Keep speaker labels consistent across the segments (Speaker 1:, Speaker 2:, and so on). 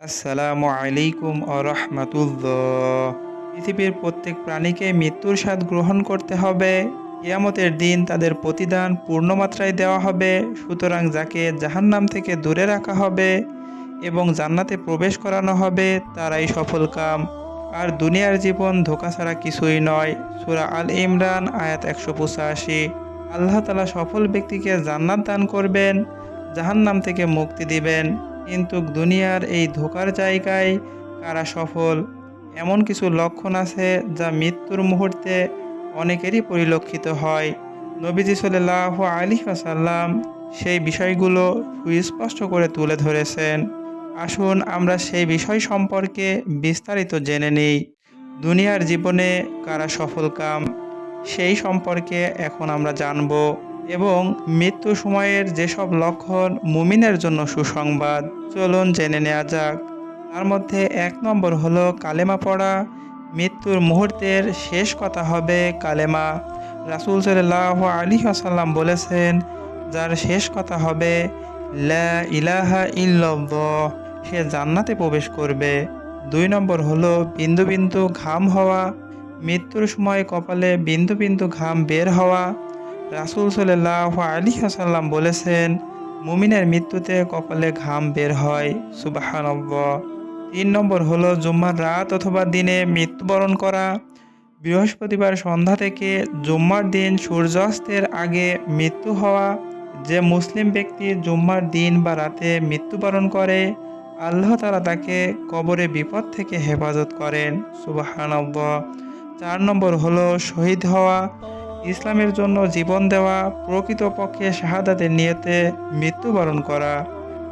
Speaker 1: আসসালামু আলাইকুম আরহামাতুল্লাহ পৃথিবীর প্রত্যেক প্রাণীকে মৃত্যুর স্বাদ গ্রহণ করতে হবে। কিয়ামতের দিন তাদের প্রতিদান পূর্ণমাত্রায় দেওয়া হবে। সুতরাং যাকে জাহান্নাম থেকে দূরে রাখা হবে এবং জান্নাতে প্রবেশ করানো হবে, তারাই সফল কাম। আর দুনিয়ার জীবন ধোকা ছাড়া কিছুই নয়। সুরা আল ইমরান, আয়াত একশো পঁচাশি। আল্লাহ তালা সফল ব্যক্তিকে জান্নাত দান করবেন, জাহান্নাম থেকে মুক্তি দিবেন। কিন্তু দুনিয়ার এই ধোকার জায়গায় কারা সফল? এমন কিছু লক্ষণ আছে যা মৃত্যুর মুহূর্তে অনেকেরই পরিলক্ষিত হয়। নবীজি সাল্লাহ আলী আসাল্লাম সেই বিষয়গুলো সুস্পষ্ট করে তুলে ধরেছেন। আসুন আমরা সেই বিষয় সম্পর্কে বিস্তারিত জেনে নিই। দুনিয়ার জীবনে কারা সফল কাম? সেই সম্পর্কে এখন আমরা জানব। এবং মৃত্যু সময়ের যেসব লক্ষণ মুমিনের জন্য সুসংবাদ, চলুন জেনে নেওয়া যাক। তার মধ্যে এক নম্বর হলো কালেমা পড়া। মৃত্যুর মুহূর্তের শেষ কথা হবে কালেমা। রাসুল সাল্লাহ আলী আসাল্লাম বলেছেন, যার শেষ কথা হবে, লা ইলাহা ইল্লাল্লাহ সে জান্নাতে প্রবেশ করবে। দুই নম্বর হলো বিন্দু বিন্দু ঘাম হওয়া। মৃত্যুর সময় কপালে বিন্দু বিন্দু ঘাম বের হওয়া। রাসুল সাল্লাহ আলী আসাল্লাম বলেছেন, মুমিনের মৃত্যুতে কপালে ঘাম বের হয়। সুবাহানব্বর তিন নম্বর হলো জুম্মার রাত অথবা দিনে মৃত্যুবরণ করা। বৃহস্পতিবার সন্ধ্যা থেকে জুম্মার দিন সূর্যাস্তের আগে মৃত্যু হওয়া। যে মুসলিম ব্যক্তি জুম্মার দিন বা রাতে মৃত্যুবরণ করে, আল্লাহ তালা তাকে কবরে বিপদ থেকে হেফাজত করেন। সুবাহানব্বর চার নম্বর হলো শহীদ হওয়া। ইসলামের জন্য জীবন দেওয়া প্রকৃতপক্ষে শাহাদাতের নিয়তে মৃত্যুবরণ করা।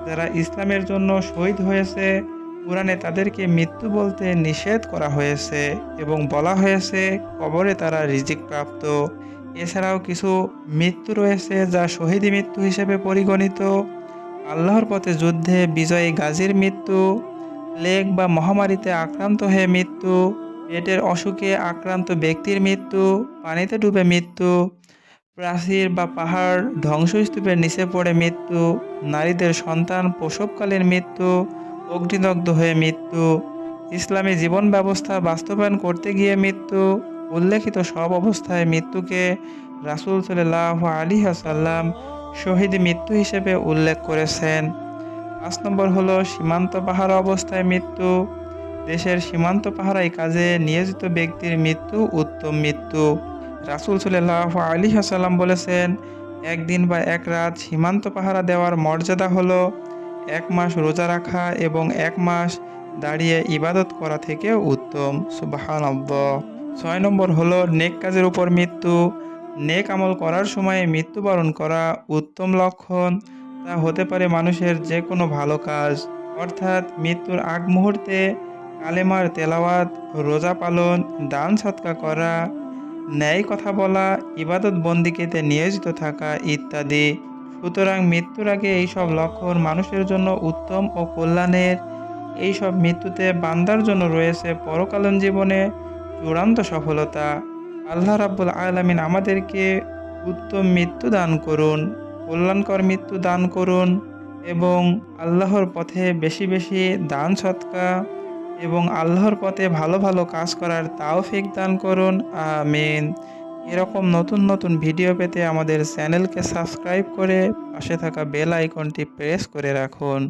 Speaker 1: যারা ইসলামের জন্য শহীদ হয়েছে, কোরআনে তাদেরকে মৃত্যু বলতে নিষেধ করা হয়েছে এবং বলা হয়েছে, কবরে তারা রিজিক প্রাপ্ত। এছাড়াও কিছু মৃত্যু রয়েছে যা শহীদি মৃত্যু হিসেবে পরিগণিত। আল্লাহর পথে যুদ্ধে বিজয়ী গাজীর মৃত্যু, প্লেগ বা মহামারীতে আক্রান্ত হয়ে মৃত্যু পেটের অসুখে আক্রান্ত ব্যক্তির মৃত্যু, পানিতে ডুবে মৃত্যু, প্রাচীর বা পাহাড় ধ্বংসস্তূপের নিচে পড়ে মৃত্যু, নারীদের সন্তান প্রসবকালীন মৃত্যু, অগ্নিদগ্ধ হয়ে মৃত্যু, ইসলামী জীবন ব্যবস্থা বাস্তবায়ন করতে গিয়ে মৃত্যু, উল্লেখিত সব অবস্থায় মৃত্যুকে রাসুল সাল্লাহ আলী আসাল্লাম শহীদ মৃত্যু হিসেবে উল্লেখ করেছেন। পাঁচ নম্বর হলো সীমান্ত পাহাড় অবস্থায় মৃত্যু দেশের সীমান্ত পাহারায় কাজে নিয়োজিত ব্যক্তির মৃত্যু, উত্তম মৃত্যু। রাসুল সাল্লাহ আলী হাসাল্লাম বলেছেন, একদিন বা এক রাত সীমান্ত পাহারা দেওয়ার মর্যাদা হলো এক মাস রোজা রাখা এবং এক মাস দাঁড়িয়ে ইবাদত করা থেকে উত্তম। সুবাহান ছয় নম্বর হলো, নেক কাজের উপর মৃত্যু। নেক আমল করার সময় মৃত্যুবরণ করা উত্তম লক্ষণ। তা হতে পারে মানুষের যে কোনো ভালো কাজ। অর্থাৎ মৃত্যুর আগ মুহূর্তে কালেমার তেলাওয়াত, রোজা পালন, দান সৎকা করা, ন্যায় কথা বলা, ইবাদত বন্দিকেতে নিয়োজিত থাকা ইত্যাদি। সুতরাং মৃত্যুর আগে এইসব লক্ষণ মানুষের জন্য উত্তম ও কল্যাণের। এইসব মৃত্যুতে বান্দার জন্য রয়েছে পরকালীন জীবনে চূড়ান্ত সফলতা। আল্লাহ রাব্বুল আলমিন আমাদেরকে উত্তম মৃত্যু দান করুন, কল্যাণকর মৃত্যু দান করুন এবং আল্লাহর পথে বেশি বেশি দান সৎকা এবং আল্লাহর পথে ভালো ভালো কাজ করার তাওফিক দান করুন। আমিন। এরকম নতুন নতুন ভিডিও পেতে আমাদের চ্যানেলকে সাবস্ক্রাইব করে পাশে থাকা বেল আইকনটি প্রেস করে রাখুন।